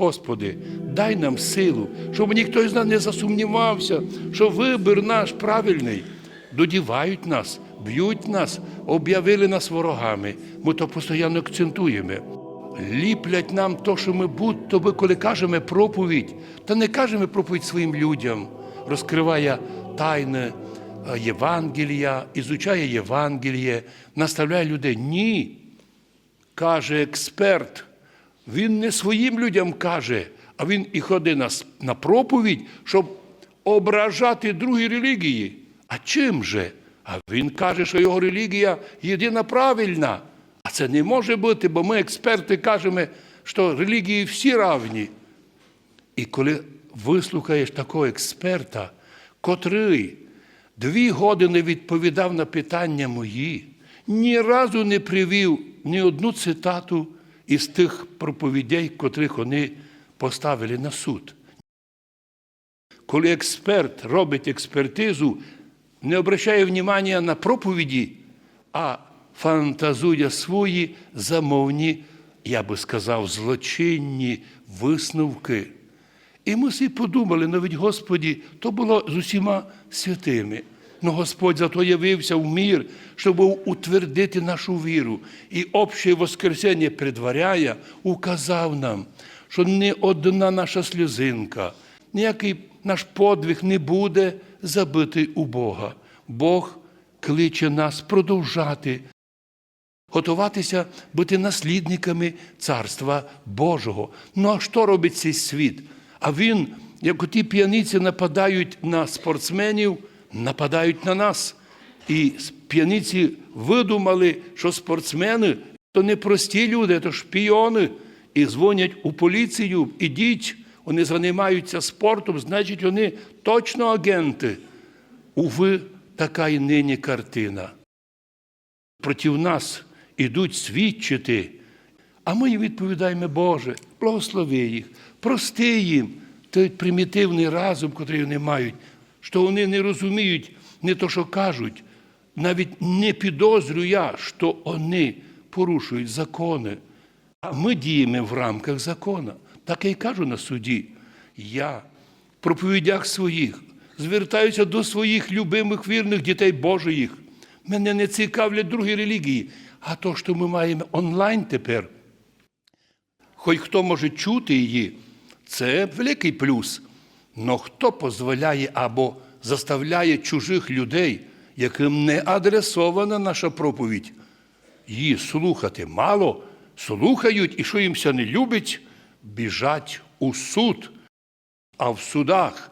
Господи, дай нам силу, щоб ніхто з нас не засумнівався, що вибір наш правильний. Додівають нас, б'ють нас, об'явили нас ворогами. Ми то постійно акцентуємо. Ліплять нам то, що ми будь-то би, коли кажемо проповідь, та не кажемо проповідь своїм людям, розкриває тайни е, Євангелія, ізучає Євангеліє, наставляє людей. Ні, каже експерт. Він не своїм людям каже, а він і ходить на, на проповідь, щоб ображати другі релігії. А чим же? А він каже, що його релігія єдина правильна. А це не може бути, бо ми, експерти, кажемо, що релігії всі равні. І коли вислухаєш такого експерта, котрий дві години відповідав на питання мої, ні разу не привів ні одну цитату із тих проповідей, котрих вони поставили на суд. Коли експерт робить експертизу, не обращає внимання на проповіді, а фантазує свої замовні, я би сказав, злочинні висновки. І ми всі подумали, навіть Господі, то було з усіма святими. Но Господь зато явився в мір, щоб утвердити нашу віру. І обще Воскресення предваряє, указав нам, що ні одна наша сльозинка, ніякий наш подвиг не буде забитий у Бога. Бог кличе нас продовжати готуватися бути наслідниками Царства Божого. Ну а що робить цей світ? А він, як оті п'яниці нападають на спортсменів, нападають на нас. І п'яниці видумали, що спортсмени то не прості люди, то шпіони. І дзвонять у поліцію, ідіть, вони займаються спортом, значить, вони точно агенти. Уви, така і нині картина проти нас ідуть свідчити, а ми їм відповідаємо, Боже, благослови їх, прости їм той примітивний разум, який вони мають, що вони не розуміють не то, що кажуть, навіть не підозрюю я, що вони порушують закони. А ми діємо в рамках закона. Так я й кажу на суді. Я в проповідях своїх звертаюся до своїх любимих вірних дітей Божих. Мене не цікавлять другі релігії. А то, що ми маємо онлайн тепер, хоч хто може чути її, це великий плюс. Но хто дозволяє або заставляє чужих людей, яким не адресована наша проповідь, її слухати мало, слухають і що їм ся не любить, біжать у суд. А в судах,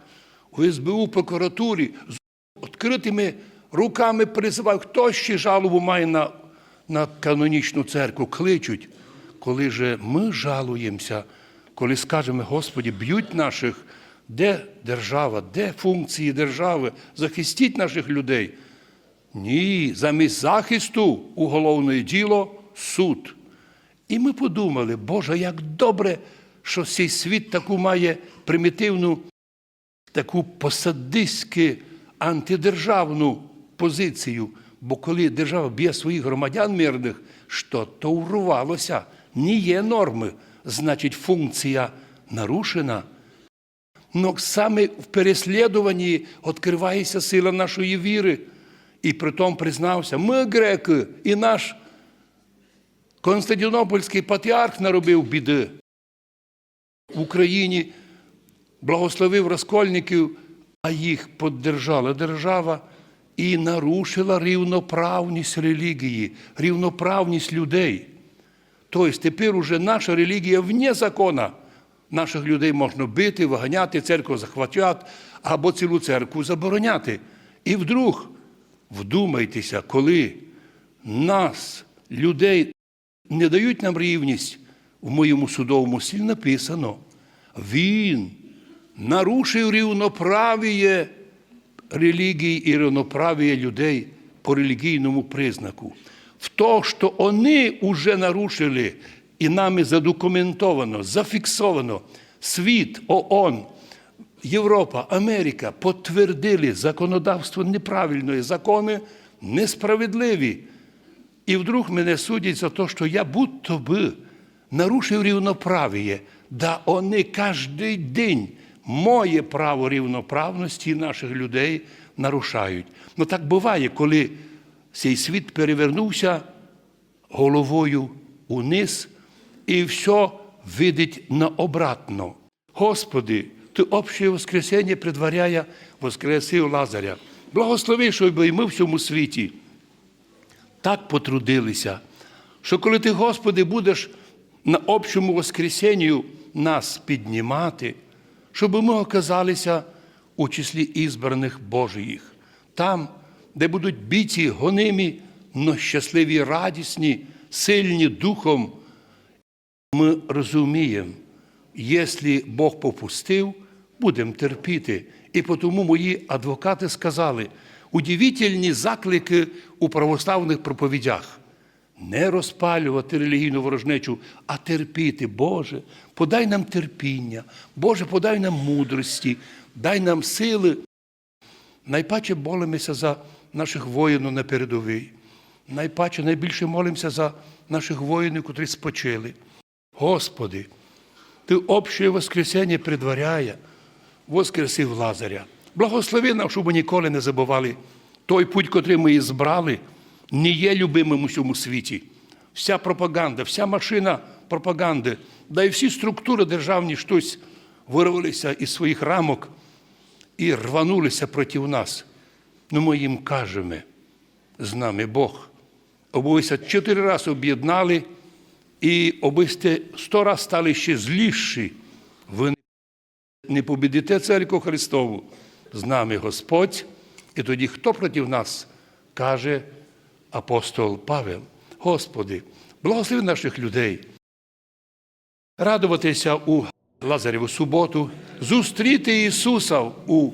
у СБУ прокуратурі з відкритими руками призивають, хто ще жалобу має на, на канонічну церкву, кличуть. Коли же ми жалуємося, коли скажемо, Господі, б'ють наших, де держава, де функції держави, захистіть наших людей. Ні, замість захисту уголовне діло суд. І ми подумали, Боже, як добре, що цей світ таку має примітивну, таку посадиську антидержавну позицію. Бо коли держава б'є своїх громадян мирних, що то урвалося, не є норми, значить функція нарушена. Но саме в переслідуванні відкривається сила нашої віри. І притом признався, ми греки, і наш Константинопольський патріарх наробив біди. В Україні благословив розкольників, а їх поддержала держава і нарушила рівноправність релігії, рівноправність людей. Тобто тепер уже наша релігія вне закона. Наших людей можна бити, виганяти, церкву захватять або цілу церкву забороняти. І вдруг вдумайтеся, коли нас, людей, не дають нам рівність, в моєму судовому стілі написано, він нарушив рівноправіє релігії і рівноправіє людей по релігійному признаку. В то, що вони вже нарушили, і нами задокументовано, зафіксовано, світ, ООН, Європа, Америка підтвердили законодавство неправильної, закони несправедливі. І вдруг мене судять за те, що я будто би нарушив рівноправіє. да вони кожен день моє право рівноправності наших людей нарушають. Ну так буває, коли цей світ перевернувся головою униз і все видить наобратно. Господи, Ти общее воскресення предваряє воскресив Лазаря. Благослови, щоб і ми в цьому світі так потрудилися, що коли ти, Господи, будеш на общому воскресенню нас піднімати, щоб ми оказалися у числі ізбраних Божиїх, там, де будуть біті, гонимі, но щасливі, радісні, сильні духом. Ми розуміємо, якщо Бог попустив, будемо терпіти. І тому мої адвокати сказали, удивительні заклики у православних проповідях. Не розпалювати релігійну ворожнечу, а терпіти. Боже, подай нам терпіння, Боже, подай нам мудрості, дай нам сили. Найпаче молимося за наших воїнів на передовій. Найпаче найбільше молимося за наших воїнів, котрі спочили. Господи, Ти общее воскресення предваряє, воскресив Лазаря. Благослови нам, щоб ми ніколи не забували той путь, котрий ми і збрали, не є любимим у цьому світі. Вся пропаганда, вся машина пропаганди, да і всі структури державні щось вирвалися із своїх рамок і рванулися проти нас. Ну ми їм кажемо, з нами Бог. Обов'язково чотири рази об'єднали і обисте сто раз стали ще зліші. Ви не побідите церкву Христову. З нами Господь. І тоді хто проти нас каже апостол Павел, Господи, благослови наших людей. Радуватися у Лазареву суботу, зустріти Ісуса у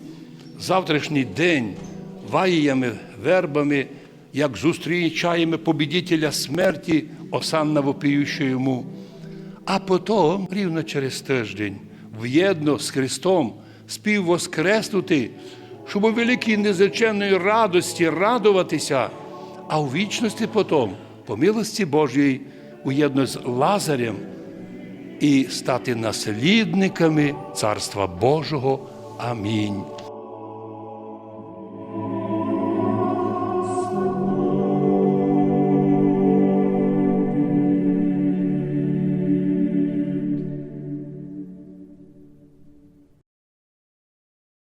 завтрашній день ваїями, вербами, як зустрічаємо побідителя смерті, осанна вопіючи йому. А потім, рівно через тиждень, в'єдно з Христом співвоскреснути, щоб у великій незреченної радості радуватися, а у вічності потім, по милості Божій, уєдно з Лазарем і стати наслідниками Царства Божого. Амінь.